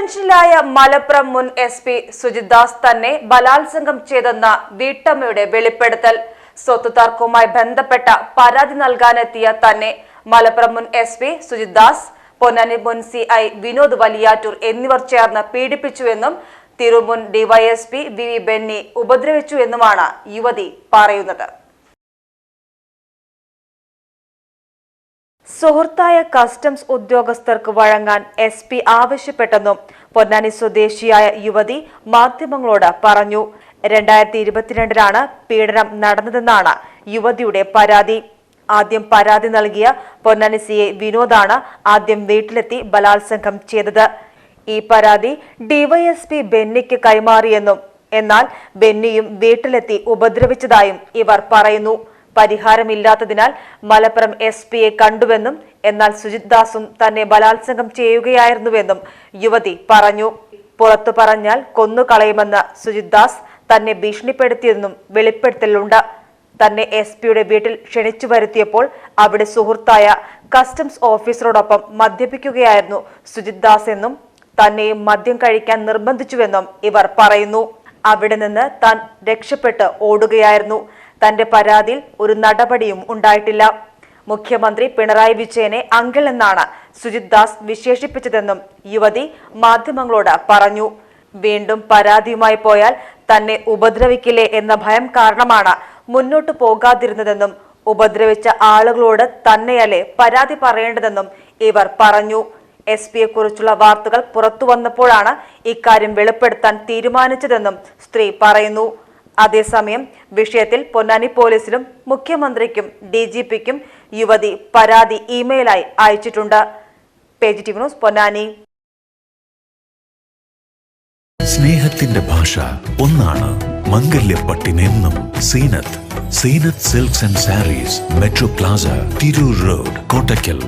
ഡിറ്റൻഷനിലായ മലപ്പുറം മുൻ S P Sujith Das തന്നെ ബലാത്സംഗം ചെയ്തെന്ന വീട്ടമ്മയുടെ വെളിപ്പെടുത്തൽ. സ്വത്ത് തർക്കവുമായി ബന്ധപ്പെട്ട പരാതി നൽകാനെത്തിയ തന്നെ മലപ്പുറം മുൻ എസ് പി സുജിദാസ് പൊന്നാനി മുൻ സി ഐ വിനോദ് വലിയാറ്റൂർ എന്നിവർ ചേർന്ന് പീഡിപ്പിച്ചുവെന്നും തിരുമുൻ ഡിവൈഎസ്പി വി വി ബെന്നി ഉപദ്രവിച്ചു എന്നുമാണ് യുവതി പറയുന്നത്. സുഹൃത്തായ കസ്റ്റംസ് ഉദ്യോഗസ്ഥർക്ക് വഴങ്ങാൻ എസ് പി ആവശ്യപ്പെട്ടെന്നും പൊന്നാനി സ്വദേശിയായ യുവതി മാധ്യമങ്ങളോട് പറഞ്ഞു. രണ്ടായിരത്തി ഇരുപത്തിരണ്ടിലാണ് പീഡനം നടന്നതെന്നാണ് യുവതിയുടെ പരാതി. ആദ്യം പരാതി നൽകിയ പൊന്നാനി സി എ വിനോദാണ് ആദ്യം വീട്ടിലെത്തി ബലാത്സംഗം ചെയ്തത്. ഈ പരാതി ഡിവൈഎസ്പി ബെന്നിക്ക് കൈമാറിയെന്നും എന്നാൽ ബെന്നിയും വീട്ടിലെത്തി ഉപദ്രവിച്ചതായും ഇവർ പറയുന്നു. പരിഹാരമില്ലാത്തതിനാൽ മലപ്പുറം എസ് പിയെ കണ്ടുവെന്നും എന്നാൽ സുജിത് ദാസും തന്നെ ബലാത്സംഗം ചെയ്യുകയായിരുന്നുവെന്നും യുവതി പറഞ്ഞു. പുറത്തു പറഞ്ഞാൽ കൊന്നുകളയുമെന്ന് സുജിത് ദാസ് തന്നെ ഭീഷണിപ്പെടുത്തിയെന്നും വെളിപ്പെടുത്തലുണ്ട്. തന്നെ എസ് പിയുടെ വീട്ടിൽ ക്ഷണിച്ചു വരുത്തിയപ്പോൾ അവിടെ സുഹൃത്തായ കസ്റ്റംസ് ഓഫീസറോടൊപ്പം മദ്യപിക്കുകയായിരുന്നു സുജിത് ദാസ് എന്നും തന്നെയും മദ്യം കഴിക്കാൻ നിർബന്ധിച്ചുവെന്നും ഇവർ പറയുന്നു. അവിടെ നിന്ന് താൻ രക്ഷപ്പെട്ട് ഓടുകയായിരുന്നു. തന്റെ പരാതിയിൽ ഒരു നടപടിയും ഉണ്ടായിട്ടില്ല. മുഖ്യമന്ത്രി പിണറായി വിജയനെ അങ്കിൾ എന്നാണ് സുജിത് ദാസ് വിശേഷിപ്പിച്ചതെന്നും യുവതി മാധ്യമങ്ങളോട് പറഞ്ഞു. വീണ്ടും പരാതിയുമായി പോയാൽ തന്നെ ഉപദ്രവിക്കില്ലേ എന്ന ഭയം കാരണമാണ് മുന്നോട്ടു പോകാതിരുന്നതെന്നും ഉപദ്രവിച്ച ആളുകളോട് തന്നെയല്ലേ പരാതി പറയേണ്ടതെന്നും ഇവർ പറഞ്ഞു. എസ് പിയെ കുറിച്ചുള്ള വാർത്തകൾ പുറത്തു വന്നപ്പോഴാണ് ഇക്കാര്യം വെളിപ്പെടുത്താൻ തീരുമാനിച്ചതെന്നും സ്ത്രീ പറയുന്നു. അതേസമയം വിഷയത്തിൽ പൊന്നാനി പോലീസിലും മുഖ്യമന്ത്രിക്കും ഡി ജി പിക്കും യുവതി പരാതി ഇമെയിലായി അയച്ചിട്ടുണ്ട്. Page news Ponnani. സ്നേഹത്തിന്റെ ഭാഷ ഒന്നാണ് മംഗല്യപ്പട്ടിനെന്നും Seenath. Seenath silks and sarees metro plaza Tirur road Kottakkal.